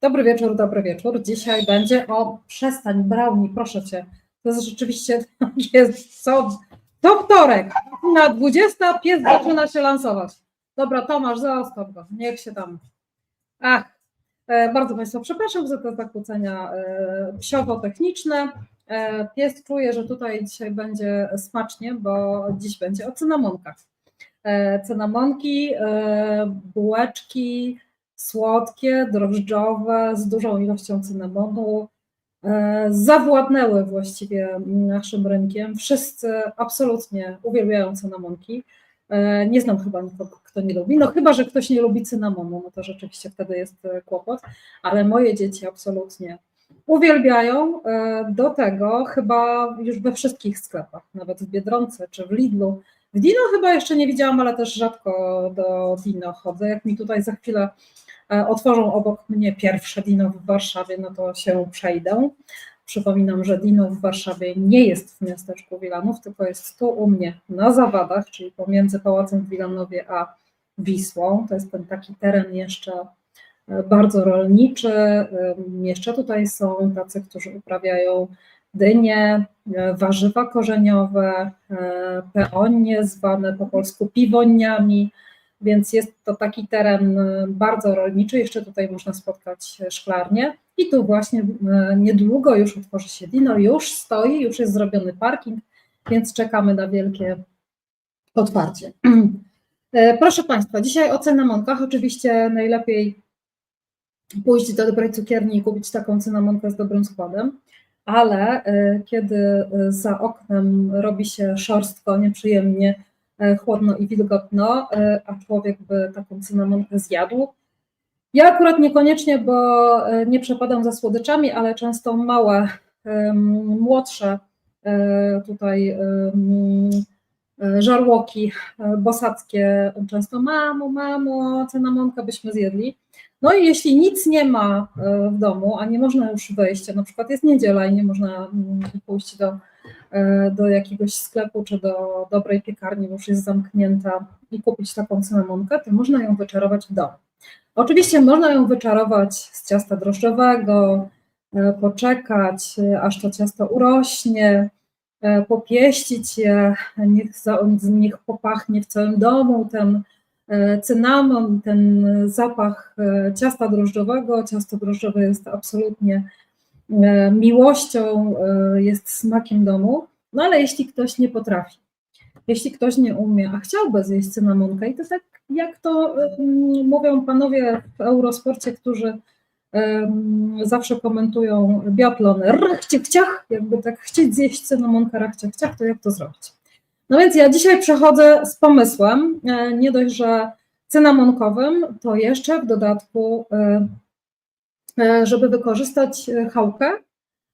Dobry wieczór, dobry wieczór. Dzisiaj będzie o przestań brownie, proszę cię. To jest rzeczywiście jest co to wtorek na 20 pies zaczyna się lansować. Dobra, Tomasz, zostaw go, niech się tam. Ach, e, bardzo Państwa przepraszam za te zakłócenia e, psiowo-techniczne. E, pies czuje, że tutaj dzisiaj będzie smacznie, bo dziś będzie o cynamonkach. Cynamonki, bułeczki, słodkie, drożdżowe, z dużą ilością cynamonu. e, Zawładnęły właściwie naszym rynkiem. Wszyscy absolutnie uwielbiają cynamonki. E, Nie znam chyba nikogo, kto nie lubi. No chyba, że ktoś nie lubi cynamonu, no to rzeczywiście wtedy jest e, kłopot, ale moje dzieci absolutnie uwielbiają. Do tego chyba już we wszystkich sklepach, nawet w Biedronce czy w Lidlu. W Dino chyba jeszcze nie widziałam, ale też rzadko do Dino chodzę. Jak mi tutaj za chwilę otworzą obok mnie pierwsze Dino w Warszawie, no to się przejdę. Przypominam, że Dino w Warszawie nie jest w miasteczku Wilanów, tylko jest tu u mnie na Zawadach, czyli pomiędzy Pałacem w Wilanowie a Wisłą. To jest ten taki teren jeszcze e, bardzo rolniczy. Ym, Jeszcze tutaj są tacy, którzy uprawiają dynie, e, warzywa korzeniowe, e, peonie zwane po polsku piwoniami, więc jest to taki teren e, bardzo rolniczy. Jeszcze tutaj można spotkać szklarnię i tu właśnie e, niedługo już otworzy się Dino, już stoi, już jest zrobiony parking, więc czekamy na wielkie otwarcie. E, Proszę Państwa, dzisiaj o cynamonkach. Oczywiście najlepiej pójść do dobrej cukierni i kupić taką cynamonkę z dobrym składem, ale e, kiedy e, za oknem robi się szorstko, nieprzyjemnie, e, chłodno i wilgotno, e, a człowiek by taką cynamonkę zjadł, ja akurat niekoniecznie, bo e, nie przepadam za słodyczami, ale często małe, młodsze e, tutaj e, żarłoki e, bosackie często mamo, mamo, cynamonkę byśmy zjedli. No i jeśli nic nie ma e, w domu, a nie można już wyjść, na przykład jest niedziela i nie można mm, pójść do, e, do jakiegoś sklepu czy do dobrej piekarni, już jest zamknięta i kupić taką cynamonkę, to można ją wyczarować w domu. Oczywiście można ją wyczarować z ciasta drożdżowego, e, poczekać, e, aż to ciasto urośnie, e, popieścić je, niech, niech popachnie w całym domu ten e, cynamon, ten zapach e, ciasta drożdżowego. Ciasto drożdżowe jest absolutnie e, miłością, e, jest smakiem domu. No ale jeśli ktoś nie potrafi, jeśli ktoś nie umie, a chciałby zjeść cynamonkę i to tak jak to mówią panowie w Eurosporcie, którzy zawsze komentują biatlony, rachciach, ciach, jakby tak chcieć zjeść cynamonkę, rachciach, ciach, to jak to zrobić? No więc ja dzisiaj przechodzę z pomysłem, e, nie dość, że cynamonkowym, to jeszcze w dodatku, e, e, żeby wykorzystać e, chałkę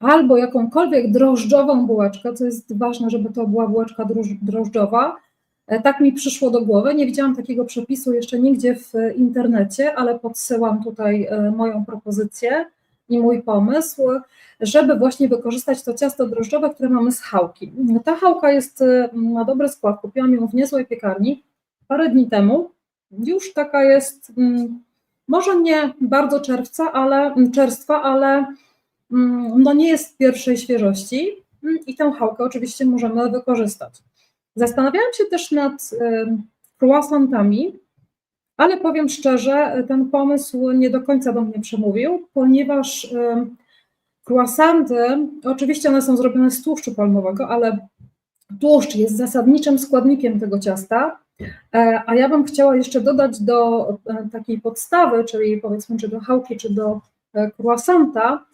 albo jakąkolwiek drożdżową bułeczkę, co jest ważne, żeby to była bułeczka droż- drożdżowa. E, Tak mi przyszło do głowy. Nie widziałam takiego przepisu jeszcze nigdzie w e, internecie, ale podsyłam tutaj e, moją propozycję i mój pomysł, żeby właśnie wykorzystać to ciasto drożdżowe, które mamy z chałki. Ta chałka jest e, na dobry skład. Kupiłam ją w niezłej piekarni parę dni temu. Już taka jest, mm, może nie bardzo czerwca, ale czerstwa, ale mm, no nie jest pierwszej świeżości mm, i tę chałkę oczywiście możemy wykorzystać. Zastanawiałam się też nad croissantami, ale powiem szczerze, ten pomysł nie do końca do mnie przemówił, ponieważ croissanty, oczywiście one są zrobione z tłuszczu palmowego, ale tłuszcz jest zasadniczym składnikiem tego ciasta, a ja bym chciała jeszcze dodać do e, takiej podstawy, czyli powiedzmy, czy do chałki, czy do e, croissanta,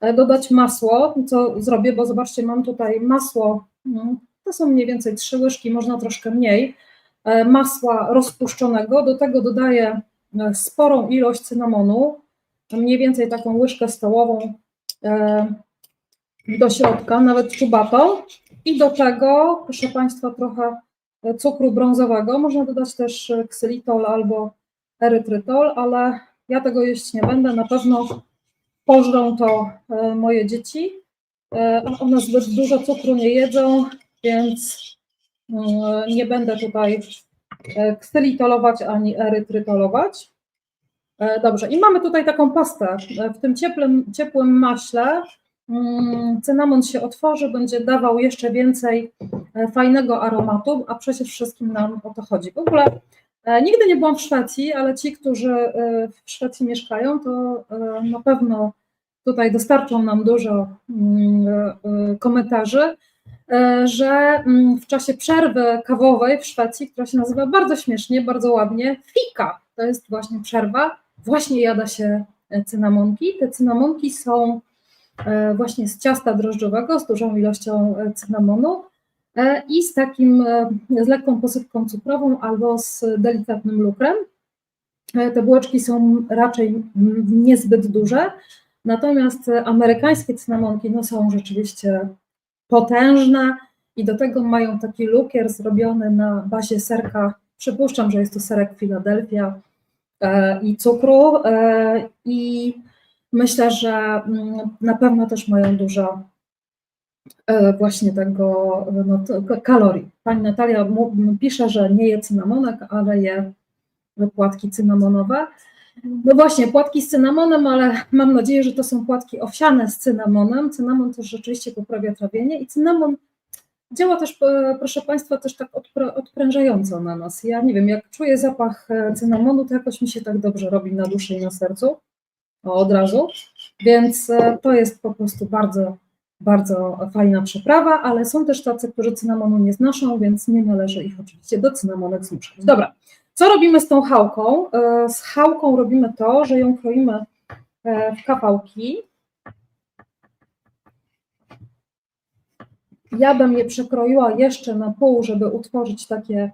e, dodać masło, co zrobię, bo zobaczcie, mam tutaj masło, mm, to są mniej więcej trzy łyżki, można troszkę mniej, e, masła rozpuszczonego, do tego dodaję e, sporą ilość cynamonu, mniej więcej taką łyżkę stołową e, do środka, nawet czubato i do tego, proszę Państwa, trochę e, cukru brązowego, można dodać też e, ksylitol albo erytrytol, ale ja tego jeść nie będę, na pewno pożrą to e, moje dzieci, e, one zbyt dużo cukru nie jedzą, więc mm, nie będę tutaj e, ksylitolować ani erytrytolować. E, Dobrze, i mamy tutaj taką pastę. E, W tym ciepłym, ciepłym maśle cynamon się otworzy, będzie dawał jeszcze więcej e, fajnego aromatu, a przecież wszystkim nam o to chodzi. W ogóle e, nigdy nie byłam w Szwecji, ale ci, którzy e, w Szwecji mieszkają, to na pewno tutaj dostarczą nam dużo mm, komentarzy, że mm, w czasie przerwy kawowej w Szwecji, która się nazywa bardzo śmiesznie, bardzo ładnie, fika, to jest właśnie przerwa, właśnie jada się cynamonki. Te cynamonki są właśnie z ciasta drożdżowego, z dużą ilością e, cynamonu e, i z takim, e, z lekką posypką cukrową albo z delikatnym lukrem. E, Te bułeczki są raczej niezbyt duże, natomiast e, amerykańskie cynamonki no, są rzeczywiście potężne i do tego mają taki lukier zrobiony na bazie serka, przypuszczam, że jest to serek Philadelphia e, i cukru e, i myślę, że mm, na pewno też mają dużo e, właśnie tego no, kalorii. Pani Natalia pisze, że nie je cynamonek, ale je płatki cynamonowe. No właśnie, płatki z cynamonem, ale mam nadzieję, że to są płatki owsiane z cynamonem. Cynamon też rzeczywiście poprawia trawienie i cynamon działa też, e, proszę Państwa, też tak odpr- odprężająco na nas. Ja nie wiem, jak czuję zapach e, cynamonu, to jakoś mi się tak dobrze robi na duszy i na sercu, od razu, więc e, to jest po prostu bardzo, bardzo fajna przyprawa, ale są też tacy, którzy cynamonu nie znoszą, więc nie należy ich oczywiście do cynamonek zmuszać. Dobra, co robimy z tą chałką? E, Z chałką robimy to, że ją kroimy e, w kawałki. Ja bym je przekroiła jeszcze na pół, żeby utworzyć takie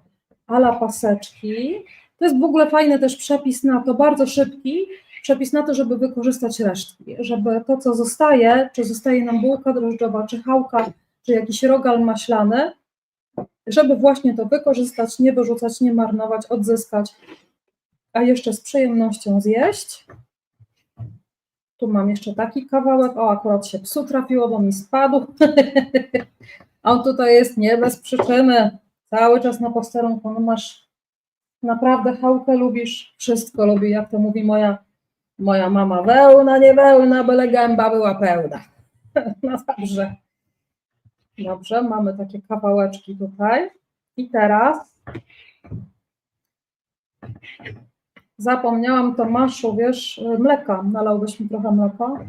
ala paseczki. To jest w ogóle fajny też przepis na to, bardzo szybki, przepis na to, żeby wykorzystać resztki, żeby to, co zostaje, czy zostaje nam bułka drożdżowa, czy chałka, czy jakiś rogal maślany, żeby właśnie to wykorzystać, nie wyrzucać, nie marnować, odzyskać, a jeszcze z przyjemnością zjeść. Tu mam jeszcze taki kawałek, o akurat się psu trafiło, bo mi spadł. On tutaj jest nie bez przyczyny, cały czas na posterunku, no masz naprawdę chałkę lubisz, wszystko lubi, jak to mówi moja, moja mama, wełna, nie wełna, byle gęba była pełna. No dobrze. Dobrze, mamy takie kawałeczki tutaj. I teraz zapomniałam Tomaszu, wiesz, mleka. Nalałbyś mi trochę mleka?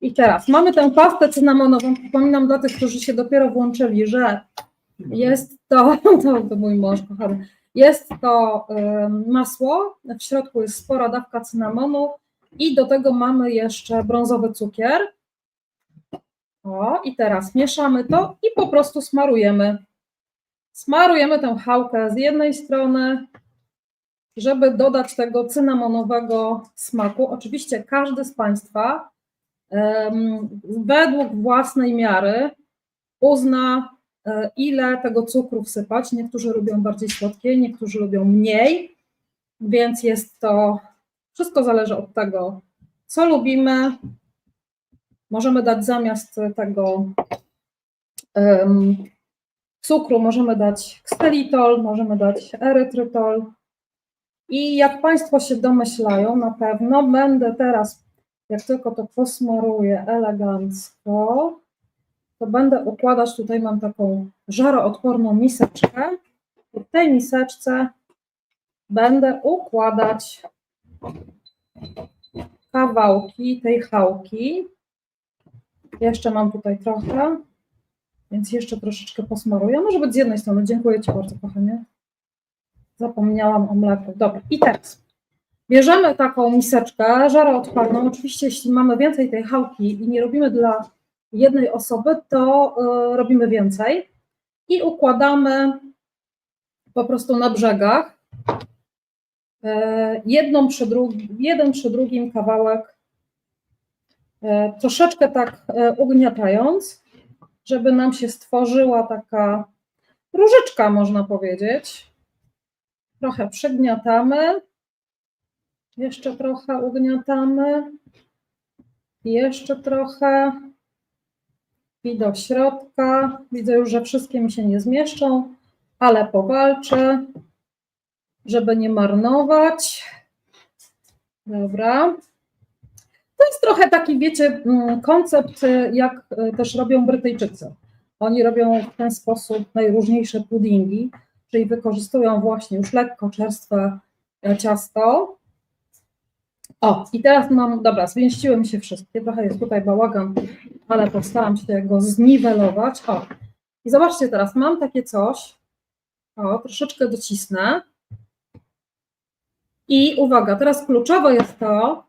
I teraz mamy tę pastę cynamonową. Przypominam dla tych, którzy się dopiero włączyli, że jest to, to, to mój mąż kochany, jest to masło, w środku jest spora dawka cynamonu i do tego mamy jeszcze brązowy cukier. O, i teraz mieszamy to i po prostu smarujemy. Smarujemy tę chałkę z jednej strony, żeby dodać tego cynamonowego smaku. Oczywiście każdy z Państwa em, według własnej miary uzna, ile tego cukru wsypać. Niektórzy lubią bardziej słodkie, niektórzy lubią mniej, więc jest to, wszystko zależy od tego, co lubimy, Możemy dać zamiast tego em, cukru, możemy dać ksylitol, możemy dać erytrytol. I jak Państwo się domyślają, na pewno będę teraz, jak tylko to posmaruję elegancko, to będę układać, tutaj mam taką żaroodporną miseczkę. I w tej miseczce będę układać kawałki tej chałki. Jeszcze mam tutaj trochę, więc jeszcze troszeczkę posmaruję. Może być z jednej strony. Dziękuję Ci bardzo, kochanie. Zapomniałam o mleku. Dobra, i teraz bierzemy taką miseczkę żaroodporną. Oczywiście, jeśli mamy więcej tej chałki i nie robimy dla jednej osoby, to y, robimy więcej i układamy po prostu na brzegach y, jedną przy jeden przy drugim kawałek e, troszeczkę tak e, ugniatając, żeby nam się stworzyła taka różyczka, można powiedzieć. Trochę przygniatamy, jeszcze trochę ugniatamy, jeszcze trochę i do środka. Widzę już, że wszystkie mi się nie zmieszczą, ale powalczę, żeby nie marnować. Dobra. To jest trochę taki, wiecie, mm, koncept, y, jak y, też robią Brytyjczycy. Oni robią w ten sposób najróżniejsze puddingi, czyli wykorzystują właśnie już lekko czerstwe e, ciasto. O, i teraz mam, dobra, zmieściły mi się wszystkie, trochę jest tutaj bałagan, ale postaram się go zniwelować. O, i zobaczcie teraz, mam takie coś, o, troszeczkę docisnę. I uwaga, teraz kluczowe jest to,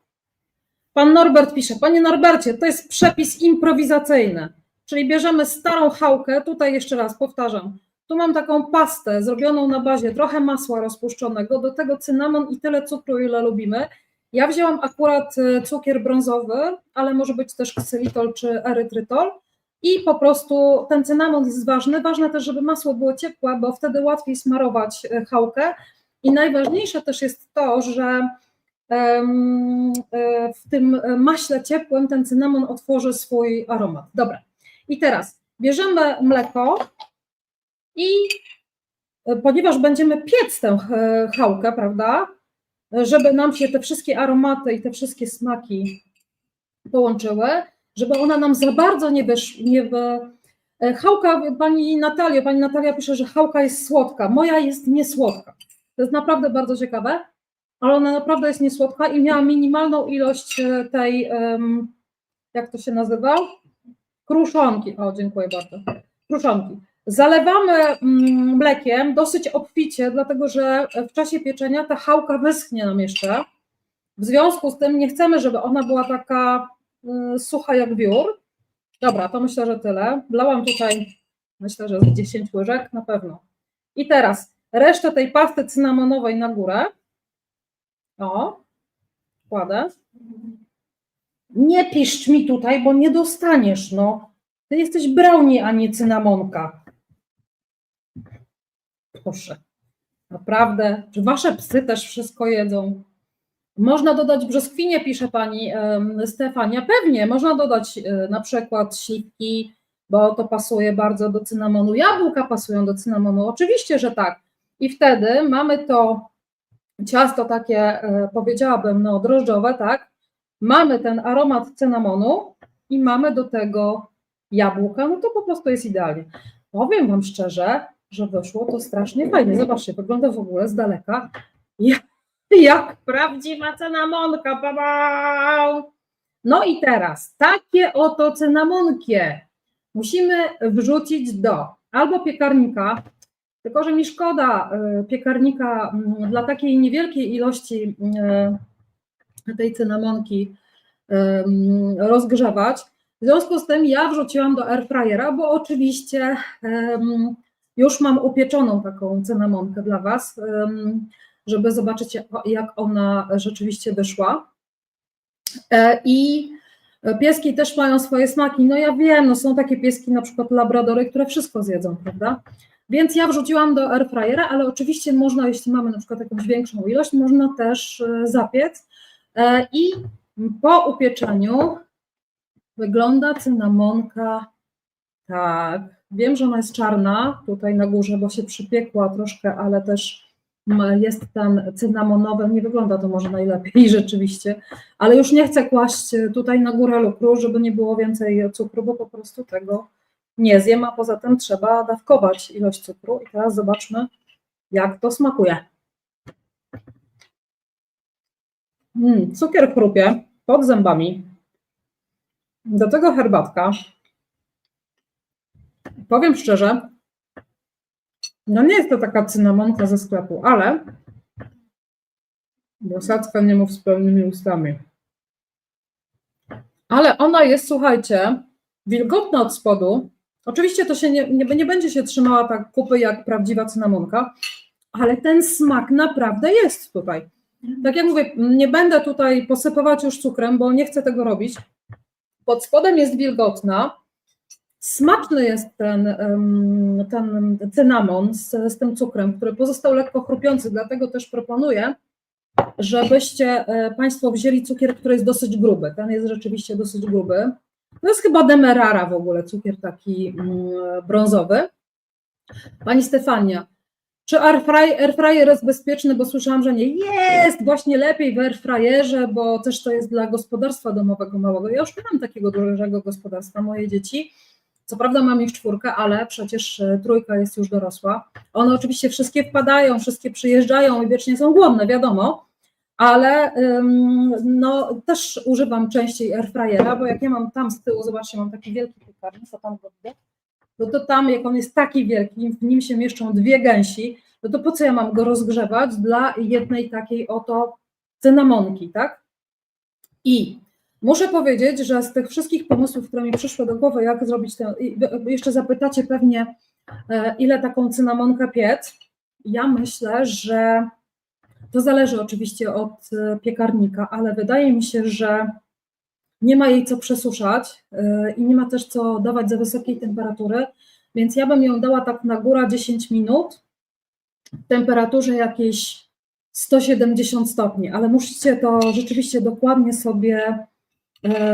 pan Norbert pisze, panie Norbercie, to jest przepis improwizacyjny, czyli bierzemy starą chałkę, tutaj jeszcze raz powtarzam, tu mam taką pastę zrobioną na bazie trochę masła rozpuszczonego, do tego cynamon i tyle cukru, ile lubimy. Ja wzięłam akurat e, cukier brązowy, ale może być też ksylitol czy erytrytol i po prostu ten cynamon jest ważny. Ważne też, żeby masło było ciepłe, bo wtedy łatwiej smarować e, chałkę. I najważniejsze też jest to, że e, w tym maśle ciepłym ten cynamon otworzy swój aromat. Dobra. I teraz bierzemy mleko i ponieważ będziemy piec tę chałkę, prawda, żeby nam się te wszystkie aromaty i te wszystkie smaki połączyły, żeby ona nam za bardzo nie wysz, nie wy... E, Chałka, pani Natalia, pani Natalia pisze, że chałka jest słodka. Moja jest niesłodka. To jest naprawdę bardzo ciekawe, ale ona naprawdę jest niesłodka i miała minimalną ilość e, tej, jak to się nazywa? Kruszonki. O, dziękuję bardzo. Kruszonki. Zalewamy mm, mlekiem dosyć obficie, dlatego że w czasie pieczenia ta chałka wyschnie nam jeszcze. W związku z tym nie chcemy, żeby ona była taka y, sucha jak wiór. Dobra, to myślę, że tyle. Wlałam tutaj, myślę, że z 10 łyżek na pewno. I teraz resztę tej pasty cynamonowej na górę. O, kładę. Nie piszcz mi tutaj, bo nie dostaniesz, no. Ty jesteś brownie, a nie cynamonka. Proszę. Naprawdę. Czy wasze psy też wszystko jedzą? Można dodać brzoskwinie, pisze pani Stefania. Pewnie, można dodać e, na przykład śliwki, bo to pasuje bardzo do cynamonu. Jabłka pasują do cynamonu. Oczywiście, że tak. I wtedy mamy to ciasto takie, e, powiedziałabym, no drożdżowe, tak? Mamy ten aromat cynamonu i mamy do tego jabłka, no to po prostu jest idealnie. Powiem Wam szczerze, że wyszło to strasznie fajnie. Zobaczcie, wygląda w ogóle z daleka jak, jak prawdziwa cynamonka. Babau! No i teraz takie oto cynamonkie musimy wrzucić do albo piekarnika, tylko że mi szkoda y, piekarnika mm, dla takiej niewielkiej ilości y, tej cynamonki y, rozgrzewać. W związku z tym ja wrzuciłam do airfryera, bo oczywiście już mam upieczoną taką cynamonkę dla Was, żeby zobaczyć jak- jak ona rzeczywiście wyszła. E, I pieski też mają swoje smaki. No ja wiem, no są takie pieski, na przykład labradory, które wszystko zjedzą, prawda? Więc ja wrzuciłam do airfryera, ale oczywiście można, jeśli mamy na przykład jakąś większą ilość, można też e, zapiec. E, I po upieczeniu wygląda cynamonka tak. Wiem, że ona jest czarna tutaj na górze, bo się przypiekła troszkę, ale też ma- jest ten cynamonowy. Nie wygląda to może najlepiej rzeczywiście, ale już nie chcę kłaść tutaj na górę lukru, żeby nie było więcej cukru, bo po prostu tego nie zjem, a poza tym trzeba dawkować ilość cukru. I teraz zobaczmy, jak to smakuje. Mm, cukier chrupie pod zębami. Do tego herbatka. Powiem szczerze, no nie jest to taka cynamonka ze sklepu, ale Bosacka nie mów z pełnymi ustami. Ale ona jest, słuchajcie, wilgotna od spodu. Oczywiście to się nie, nie, nie będzie się trzymała tak kupy jak prawdziwa cynamonka, ale ten smak naprawdę jest tutaj. Tak jak mówię, nie będę tutaj posypywać już cukrem, bo nie chcę tego robić. Pod spodem jest wilgotna. Smaczny jest ten, ten cynamon z, z tym cukrem, który pozostał lekko chrupiący, dlatego też proponuję, żebyście e, Państwo wzięli cukier, który jest dosyć gruby. Ten jest rzeczywiście dosyć gruby. To jest chyba demerara w ogóle, cukier taki mm, brązowy. Pani Stefania, Czy airfry- airfryer jest bezpieczny, bo słyszałam, że nie. Jest właśnie lepiej w airfryerze, bo też to jest dla gospodarstwa domowego małego. Ja już nie mam takiego dużego gospodarstwa, moje dzieci. Co prawda mam ich czwórkę, ale przecież e, trójka jest już dorosła. One oczywiście wszystkie wpadają, wszystkie przyjeżdżają i wiecznie są głodne, wiadomo, ale no, też używam częściej airfryera, bo jak ja mam tam z tyłu, zobaczcie, mam taki wielki piekarnik, co tam go no to tam, jak on jest taki wielki, w nim się mieszczą dwie gęsi, no to po co ja mam go rozgrzewać dla jednej takiej oto cynamonki, tak? I muszę powiedzieć, że z tych wszystkich pomysłów, które mi przyszły do głowy, jak zrobić wy- jeszcze zapytacie pewnie, e, ile taką cynamonkę piec, ja myślę, że to zależy oczywiście od e, piekarnika, ale wydaje mi się, że nie ma jej co przesuszać yy, i nie ma też co dawać za wysokiej temperatury, więc ja bym ją dała tak na górę 10 minut w temperaturze jakieś 170 stopni, ale musicie to rzeczywiście dokładnie sobie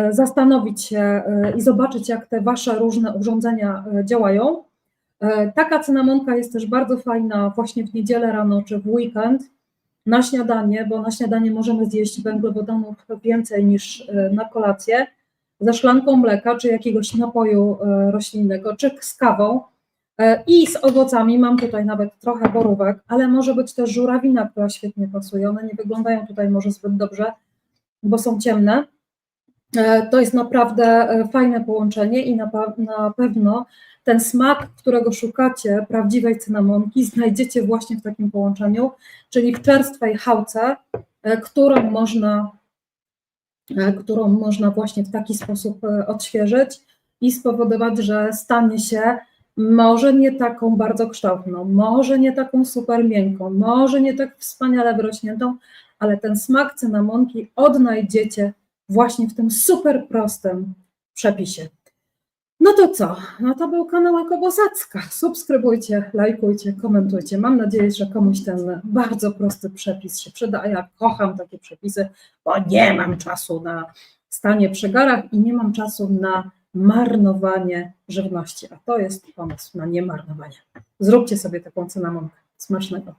zastanowić się yy, i zobaczyć, jak te wasze różne urządzenia yy, działają. Taka cynamonka jest też bardzo fajna właśnie w niedzielę rano czy w weekend na śniadanie, bo na śniadanie możemy zjeść węglowodanów więcej niż e, na kolację, ze szklanką mleka czy jakiegoś napoju e, roślinnego, czy z kawą e, i z owocami. Mam tutaj nawet trochę borówek, ale może być też żurawina, która świetnie pasuje. One nie wyglądają tutaj może zbyt dobrze, bo są ciemne. E, To jest naprawdę e, fajne połączenie i na, na pewno ten smak, którego szukacie, prawdziwej cynamonki, znajdziecie właśnie w takim połączeniu, czyli w czerstwej chałce, e, którą można, którą można właśnie w taki sposób odświeżyć i spowodować, że stanie się może nie taką bardzo kształtną, może nie taką super miękką, może nie tak wspaniale wyrośniętą, ale ten smak cynamonki odnajdziecie właśnie w tym super prostym przepisie. No to co? No to był kanał Ekobosacka. Subskrybujcie, lajkujcie, komentujcie. Mam nadzieję, że komuś ten bardzo prosty przepis się przyda. A ja kocham takie przepisy, bo nie mam czasu na stanie przy garach i nie mam czasu na marnowanie żywności. A to jest pomysł na niemarnowanie. Zróbcie sobie taką cynamonkę. Smacznego.